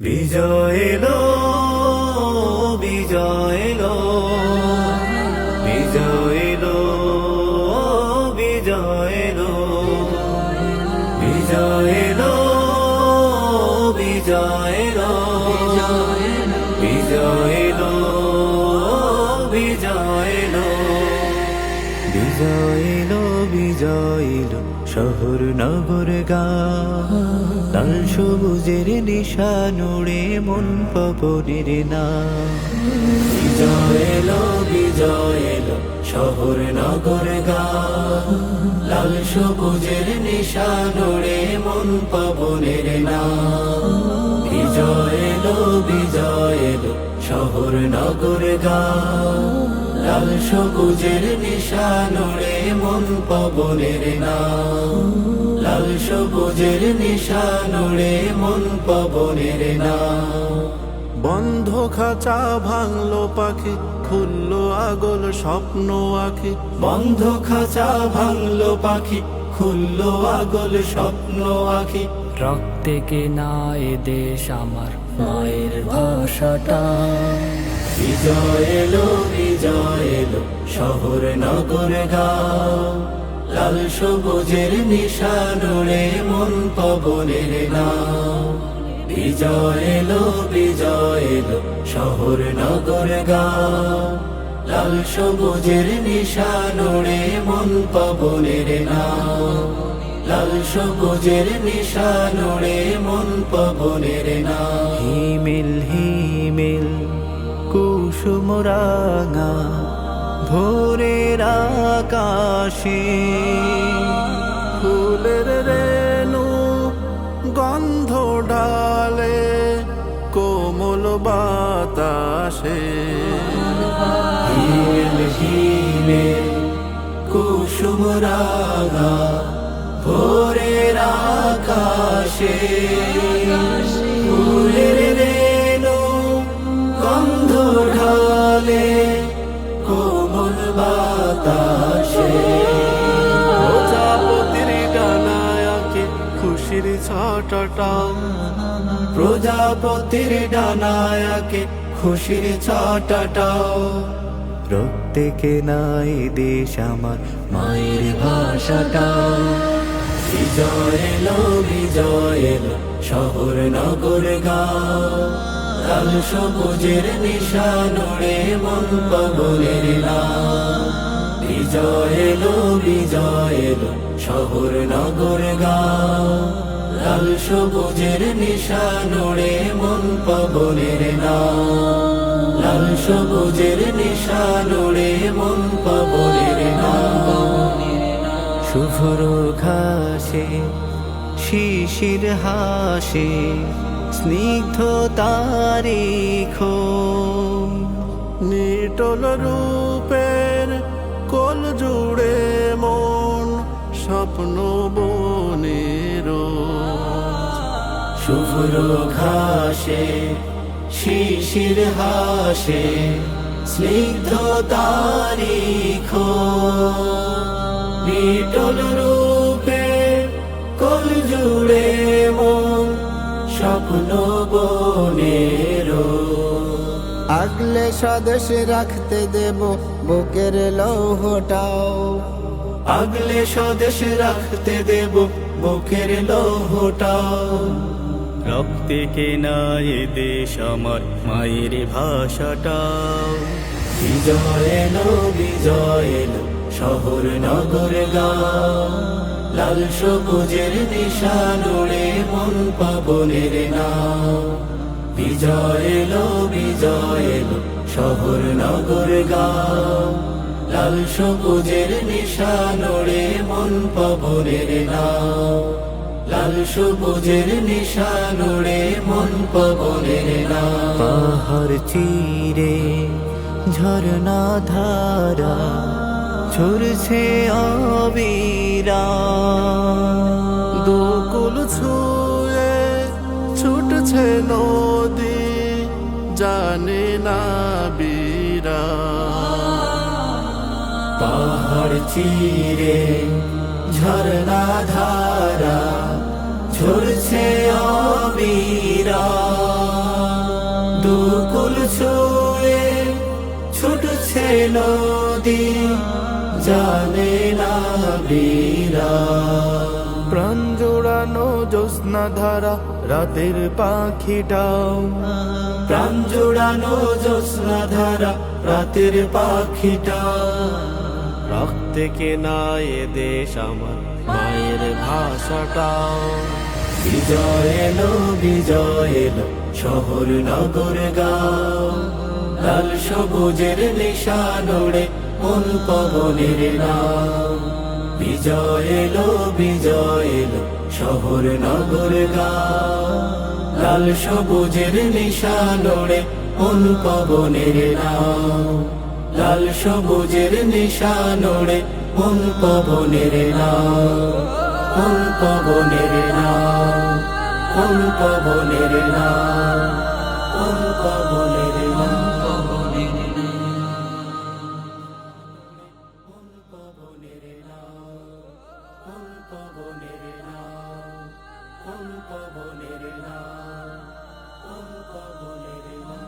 বিজয় এলো বিজয় এলো। বিজয় এলো বিজয় এলো। বিজয় এলো বিজয় এলো। বিজয় এলো শহর নগর গা। লাল সবুজের নিশানুড়ে মন পবনের না। বিজয় এলো বিজয় এলো শহর নগর গা। লাল সবুজের নিশানুড়ে মন পবনের না। বিজয় এলো বিজয় এলো শহর নগর গা। লাল সবুজের নিশানুড়ে মন পবনের না লাল সবুজের নিশানুড়ে মন পবনের না বন্ধ খাঁচা ভাঙলো পাখি, খুললো আগল স্বপ্ন আখি। বন্ধ খাঁচা ভাঙলো পাখি, খুললো আগল স্বপ্ন আখি। রক্তে কে না এ দেশ আমার মায়ের ভাষাটা। বিজয় এলো বিজয় এলো, শহর, নগর, গাঁও। লাল সবুজের নিশানুড়ে মন পবনের নাও। বিজয় এলো বিজয় এলো, শহর, নগর, গাঁও। লাল সবুজের নিশানুড়ে মন পবনের নাও। লাল সবুজের নিশানুড়ে মন পবনের নাও। হিমেল হিমেল কুসুম রাঙা ভোরের আকাশে। ফুলের রেণু গন্ধ ডালে কোমল বাতাসে। হিমেল হিমেল কুসুম রাঙা ভোরের আকাশে। প্রজাপতির ডানায়াকে খুশির ছটাটাও রক্তে কেনাই দেশ আমার মায়ের ভাষাটাও বিজয় এলো বিজয় এলো, শহর নগর লাল সবুজের নিশানুড়ে মন পবনের নাম বিজয় এলো বিজয় এলো, শহর নগর গাঁও। লাল সবুজের নিশানুড়ে মন পবনের নাম। লাল সবুজের নিশানুড়ে মন পবনের নাম। শুভ্র ঘাসে, শিশির হাসে, স্নিগ্ধ তারিখ নিটল রূপের কোল জুড়ে মন স্বপ্ন শুভ্র ঘাসে, শিশির হাসে, স্নিগ্ধ তারিখ বিটল রূপে কল জুড়ে মন, স্বপ্ন বনের আগলে স্বদেশ রাখতে দেব বুকের লৌহটাও। আগলে স্বদেশ রাখতে দেব বুকের লৌহটাও। রক্তে কেনা এ দেশ আমার মায়ের ভাষাটাও বিজয় এলো বিজয় এলো শহর, নগর গাঁও লাল সবুজের দিশা নিশানুড়ে মন পাবনের নাও বিজয় এলো বিজয় এলো শহর, নগর গাঁও লাল সবুজের নিশানুড়ে মন পাবনের নাও লাল সবুজের নিশানুড়ে মন পবনের নাও পাহাড় চিরে ঝরনা ধারা ঝরছে অবিরা দুকুল ছুঁয়ে ছুটছে নদী জানে না বীরা পাহাড় চিরে ঝরনা ধারা ঝরছে অবিরা। উপকূল ছুঁয়ে ছুটছে নদী জানে না বীরা। প্রাণ জোড়ানো জ্যোৎস্না ধারা রাতের পাখিটাও। প্রাণ জোড়ানো জ্যোৎস্না ধারা রাতের পাখিটা। রক্তে কেনা এ দেশ আমার। মায়ের ভাষাটাও বিজয় এলো বিজয় এলো, শহর, নগর, গাঁও। লাল সবুজের নিশানোড়ে মন পবনের নাম। বিজয় এলো বিজয় এলো, শহর, নগর, গাঁও। লাল সবুজের নিশানোড়ে মন পবনের নাম। লাল সবুজের পবনের নাম কোন পবনের কোন পবনের কোন পবনের কোন পবনের নাম পবনের নাম